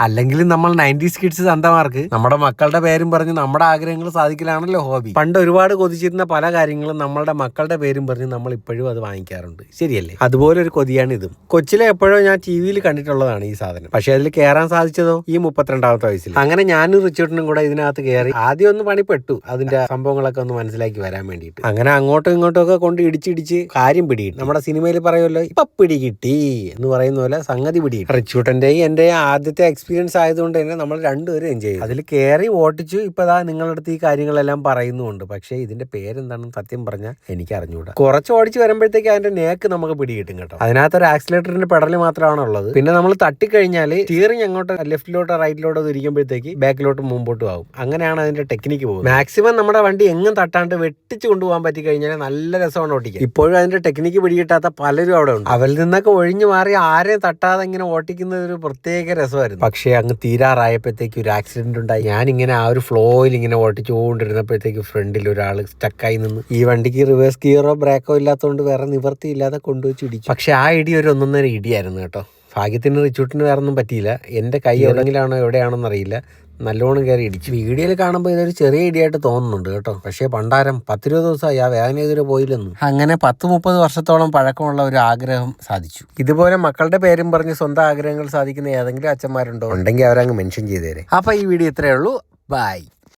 അല്ലെങ്കിൽ നമ്മൾ nineties kids തന്തമാർക്ക് നമ്മുടെ മക്കളുടെ പേരും പറഞ്ഞ് നമ്മുടെ ആഗ്രഹങ്ങൾ സാധിക്കലാണല്ലോ ഹോബി. പണ്ട് ഒരുപാട് കൊതിച്ചിരുന്ന പല കാര്യങ്ങളും നമ്മളുടെ മക്കളുടെ പേരും പറഞ്ഞ് നമ്മൾ ഇപ്പോഴും അത് വാങ്ങിക്കാറുണ്ട്. ശരിയല്ലേ? അതുപോലെ ഒരു കൊതിയാണ് ഇതും. കൊച്ചിലെ എപ്പോഴോ ഞാൻ ടി വിയിൽ കണ്ടിട്ടുള്ളതാണ് ഈ സാധനം. പക്ഷെ അതിൽ കയറാൻ സാധിച്ചതോ? ഈ മുപ്പത്തിരണ്ടാമത്തെ വയസ്സിൽ. അങ്ങനെ ഞാനും റിച്ചേട്ടനും കൂടെ ഇതിനകത്ത് കയറി ആദ്യം ഒന്ന് പണിപ്പെട്ടു. അതിന്റെ സംഭവങ്ങളൊക്കെ ഒന്ന് മനസ്സിലാക്കി വരാൻ വേണ്ടിയിട്ട്. അങ്ങനെ അങ്ങോട്ടും ഇങ്ങോട്ടും ഒക്കെ കൊണ്ട് ഇടിച്ചിടിച്ച് കാര്യം പിടിയിട്ടു. നമ്മുടെ സിനിമയിൽ പറയുമല്ലോ ഇപ്പൊ പിടി കിട്ടി എന്ന് പറയുന്ന പോലെ സംഗതി പിടി റിച്ചൂട്ടന്റെയും എന്റെ ആദ്യത്തെ എക്സ്പീരിയൻസ് ആയതുകൊണ്ട് തന്നെ നമ്മൾ രണ്ടുപേരും എൻജോയ് ചെയ്തു. അതിൽ കയറി ഓട്ടിച്ചു ഇപ്പൊ ദാ നിങ്ങളുടെ അടുത്ത് ഈ കാര്യങ്ങളെല്ലാം പറയുന്നുണ്ട്. പക്ഷേ ഇതിന്റെ പേരെന്താണെന്ന് സത്യം പറഞ്ഞാൽ എനിക്ക് അറിഞ്ഞുകൂടാ കുറച്ച് ഓടിച്ച് വരുമ്പോഴത്തേക്ക് അതിന്റെ നേക്ക് നമുക്ക് പിടികിട്ടും കേട്ടോ. അതിനകത്ത് ഒരു ആക്സിലേറ്ററിന്റെ പെടൽ മാത്രമാണ് ഉള്ളത് പിന്നെ നമ്മൾ തട്ടിക്കഴിഞ്ഞാൽ സ്റ്റിയറിംഗ് അങ്ങോട്ട് ലെഫ്റ്റിലോട്ടോ റൈറ്റിലോട്ടോ തിരിക്കുമ്പോഴത്തേക്ക് ബാക്കിലോട്ട് മുമ്പോട്ടും ആവും. അങ്ങനെയാണ് അതിന്റെ ടെക്നിക്ക് പോകുന്നത്. മാക്സിമം നമ്മുടെ വണ്ടി എങ്ങും തട്ടാണ്ട് വെട്ടിച്ച് കൊണ്ടുപോകാൻ പറ്റി കഴിഞ്ഞാൽ നല്ല രസമാണ് ഓട്ടിക്കുക ഇപ്പോഴും അതിന്റെ ടെക്നിക്ക് പിടികിട്ടാത്ത പലരും അവിടെ ഉണ്ട്. അവരിൽ നിന്നൊക്കെ ഒഴിഞ്ഞു മാറി ആരെയും തട്ടാതെ ഇങ്ങനെ ഓട്ടിക്കുന്നത് ഒരു പ്രത്യേക രസമായിരുന്നു. പക്ഷേ അങ്ങ് തീരാറായപ്പോഴത്തേക്ക് ഒരു ആക്സിഡന്റ് ഉണ്ടായി. ഞാൻ ഇങ്ങനെ ആ ഒരു ഫ്ലോയിൽ ഇങ്ങനെ ഓട്ടിച്ചുകൊണ്ടിരുന്നപ്പോഴത്തേക്ക് ഫ്രണ്ടിൽ ഒരാൾ സ്റ്റക്കായി നിന്ന് ഈ വണ്ടിക്ക് റിവേഴ്സ് ഗിയറോ ബ്രേക്കോ ഇല്ലാത്തതുകൊണ്ട് വേറെ നിവർത്തിയില്ലാതെ കൊണ്ടുവച്ച് ഇടിച്ചു. പക്ഷേ ആ ഇടി ഒരു ഒന്നൊന്നര ഇടിയായിരുന്നു കേട്ടോ. ഭാഗ്യത്തിന് റിച്ചൂട്ടിന് വേറെ ഒന്നും പറ്റിയില്ല. എന്റെ കൈ എവിടെങ്കിലാണോ എവിടെയാണെന്ന് അറിയില്ല. നല്ലോണം കയറി ഇടിച്ച്. വീഡിയോയിൽ കാണുമ്പോൾ ഇതൊരു ചെറിയ ഇടിയായിട്ട് തോന്നുന്നുണ്ട് കേട്ടോ. പക്ഷേ പണ്ടാരം പത്തിരുപത് ദിവസമായി ആ വേദന എതിരെ പോയില്ലെന്നു. അങ്ങനെ പത്ത് മുപ്പത് വർഷത്തോളം പഴക്കമുള്ള ഒരു ആഗ്രഹം സാധിച്ചു. ഇതുപോലെ മക്കളുടെ പേരും പറഞ്ഞ് സ്വന്തം ആഗ്രഹങ്ങൾ സാധിക്കുന്ന ഏതെങ്കിലും അച്ഛന്മാരുണ്ടോ? ഉണ്ടെങ്കിൽ അവരങ്ങ് മെൻഷൻ ചെയ്തേരെ. അപ്പോൾ ഈ വീഡിയോ ഇത്രയേ ഉള്ളൂ. ബൈ